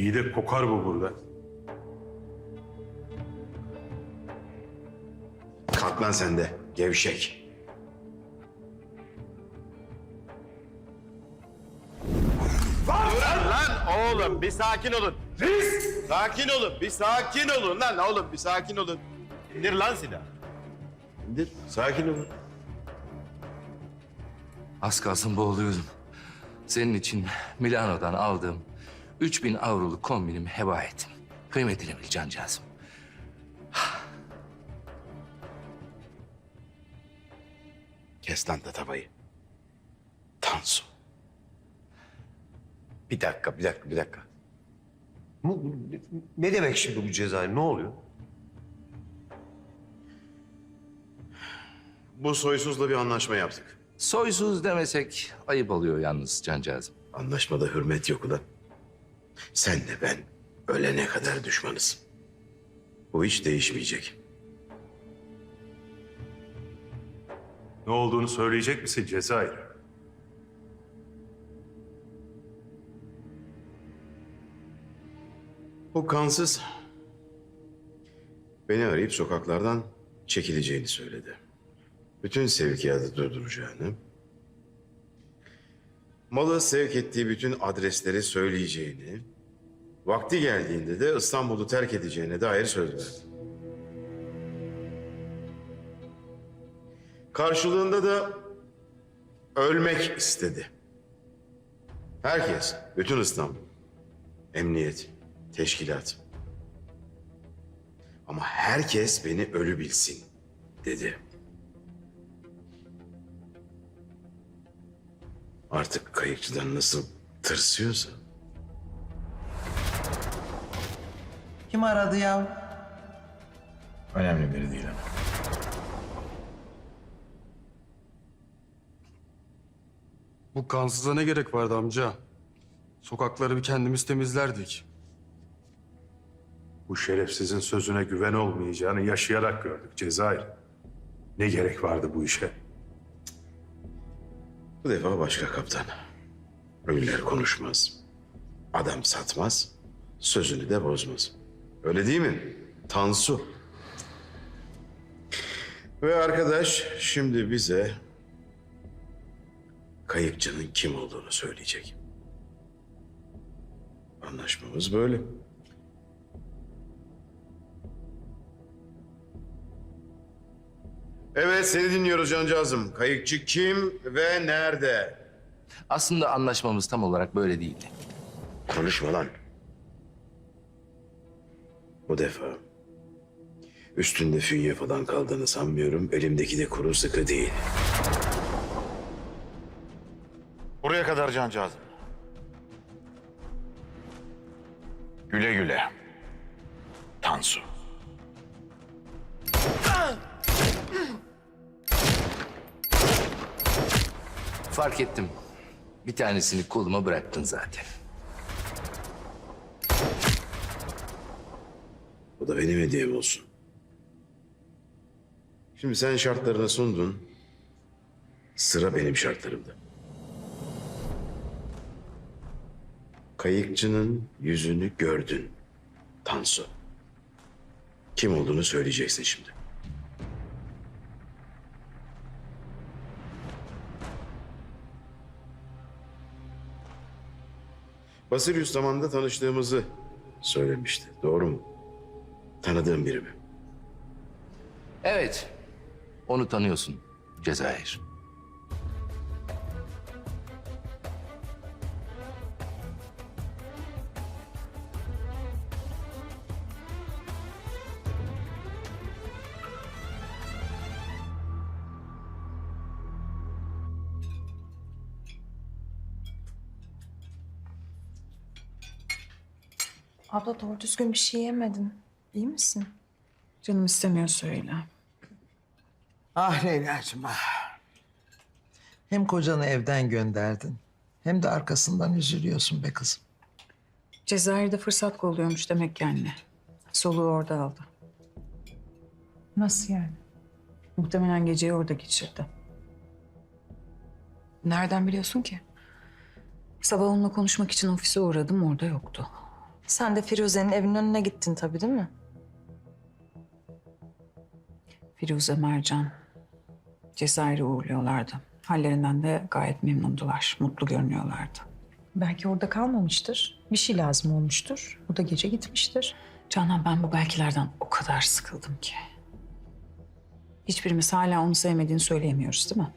İyi de kokar bu burada. Kalk lan sen de gevşek. Lan oğlum bir sakin olun. Reis! Sakin olun, bir sakin olun lan oğlum bir sakin olun. İndir lan silahı. İndir, sakin olun. Az kalsın boğuluyordum. Senin için Milano'dan aldığım 3000 avroluk kombinimi heba ettim. Kıymetini bil cancağızım. Kes lan tavayı. Tansu. Bir dakika, bir dakika, bir dakika. Bu, ne demek şimdi bu ceza? Ne oluyor? Bu soysuzla bir anlaşma yaptık. Soysuz demesek ayıp oluyor yalnız cancağızım. Anlaşmada hürmet yok ulan. Sen de ben ölene kadar düşmanız. Bu hiç değişmeyecek. Ne olduğunu söyleyecek misin Cezayir? O kansız beni arayıp sokaklardan çekileceğini söyledi. Bütün sevkiyatı durduracağını, malı sevk ettiği bütün adresleri söyleyeceğini, vakti geldiğinde de İstanbul'u terk edeceğine dair söz verdi. Karşılığında da ölmek istedi. Herkes, bütün İstanbul, emniyet, teşkilat. Ama herkes beni ölü bilsin dedi. Artık kayıkçıdan nasıl tırsıyorsa. Kim aradı ya? Önemli biri değil ama. Bu kansıza ne gerek vardı amca? Sokakları bir kendimiz temizlerdik. Bu şerefsizin sözüne güven olmayacağını yaşayarak gördük Cezayir. Ne gerek vardı bu işe? Bu defa başka kaptan. Ölüler konuşmaz. Adam satmaz. Sözünü de bozmaz. Öyle değil mi? Tansu. Ve arkadaş şimdi bize kayıkçının kim olduğunu söyleyecek. Anlaşmamız böyle. Evet seni dinliyoruz cancağızım. Kayıkçı kim ve nerede? Aslında anlaşmamız tam olarak böyle değildi. Konuşma lan. Bu defa üstünde fünye falan kaldığını sanmıyorum. Elimdeki de kuru sıkı değil. Buraya kadar cancağızım. Güle güle. Tansu. Fark ettim. Bir tanesini koluma bıraktın zaten. Bu da benim hediyem olsun. Şimdi sen şartlarını sundun. Sıra benim şartlarımda. Kayıkçının yüzünü gördün. Tansu. Kim olduğunu söyleyeceksin şimdi. Basilius zamanında tanıştığımızı söylemişti. Doğru mu? Tanıdığım biri mi? Evet. Onu tanıyorsun Cezayir. Abla doğru düzgün bir şey yemedin. İyi misin? Canım istemiyor söyle. Ah Leyla'cığım ah. Hem kocanı evden gönderdin hem de arkasından üzülüyorsun be kızım. Cezayir'de fırsat kolluyormuş demek ki anne. Soluğu orada aldı. Nasıl yani? Muhtemelen geceyi orada geçirdi. Nereden biliyorsun ki? Sabah onunla konuşmak için ofise uğradım orada yoktu. Sen de Firuze'nin evinin önüne gittin tabii değil mi? Firuze, Mercan Cezayir'e uğurluyorlardı. Hallerinden de gayet memnundular. Mutlu görünüyorlardı. Belki orada kalmamıştır. Bir şey lazım olmuştur. O da gece gitmiştir. Canan ben bu belkilerden o kadar sıkıldım ki. Hiçbirimiz hala onu sevmediğini söyleyemiyoruz değil mi?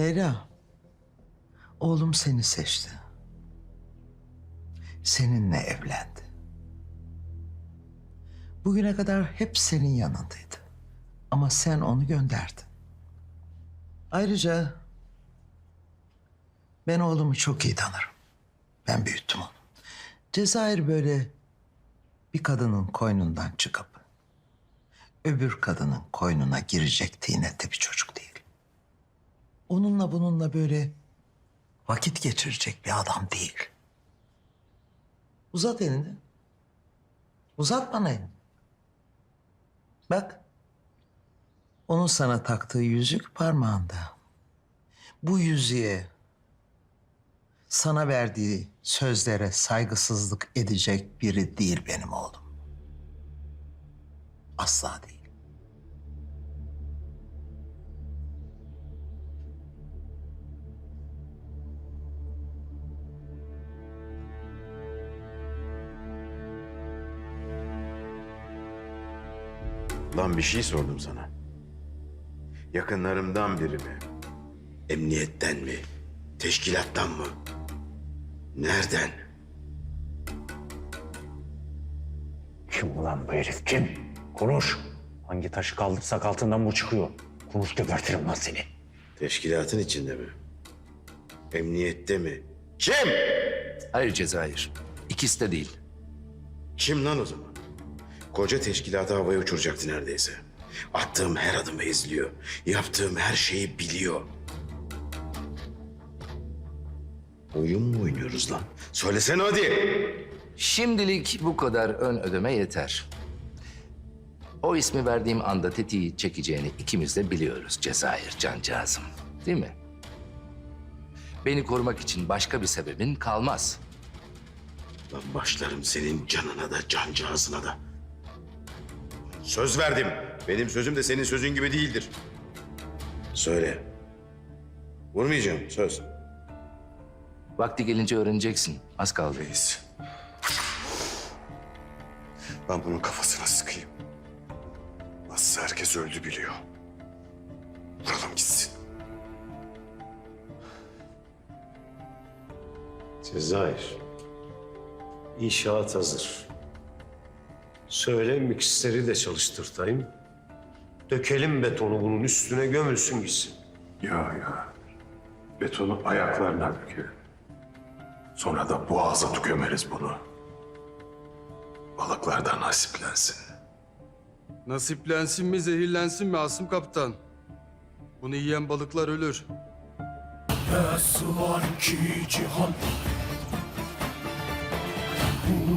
Leyla, oğlum seni seçti. Seninle evlendi. Bugüne kadar hep senin yanındaydı. Ama sen onu gönderdin. Ayrıca ben oğlumu çok iyi tanırım. Ben büyüttüm onu. Cezayir böyle bir kadının koynundan çıkıp öbür kadının koynuna girecek tinette bir çocuk değil. Onunla bununla böyle vakit geçirecek bir adam değil. Uzat elini. Uzat bana elini. Bak. Onun sana taktığı yüzük parmağında. Bu yüzüğe sana verdiği sözlere saygısızlık edecek biri değil benim oğlum. Asla değil. Lan bir şey sordum sana. Yakınlarımdan biri mi? Emniyetten mi? Teşkilattan mı? Nereden? Kim ulan bu herif kim? Konuş. Hangi taşı kaldırsak altından bu çıkıyor. Konuş gebertirim lan seni. Teşkilatın içinde mi? Emniyette mi? Kim? Hayır Cezayir. İkisi de değil. Kim lan o zaman? Koca teşkilatı havaya uçuracaktı neredeyse. Attığım her adımı izliyor. Yaptığım her şeyi biliyor. Oyun mu oynuyoruz lan? Söylesene hadi. Şimdilik bu kadar ön ödeme yeter. O ismi verdiğim anda tetiği çekeceğini ikimiz de biliyoruz Cezayir cancağızım. Değil mi? Beni korumak için başka bir sebebin kalmaz. Lan başlarım senin canına da cancağızına da. Söz verdim. Benim sözüm de senin sözün gibi değildir. Söyle. Vurmayacağım söz. Vakti gelince öğreneceksin. Az kaldı. Reis. Ben bunun kafasına sıkayım. Nasıl herkes öldü biliyor. Vuralım gitsin. Cezayir. İnşaat hazır. Söyle mikseri de çalıştırtayım. Dökelim betonu bunun üstüne gömülsün gitsin. Ya ya. Betonu ayaklarına dökelim. Sonra da boğaza gömeriz bunu. Balıklardan nasiplensin. Nasiplensin mi zehirlensin mi Asım Kaptan? Bunu yiyen balıklar ölür. var ki cihan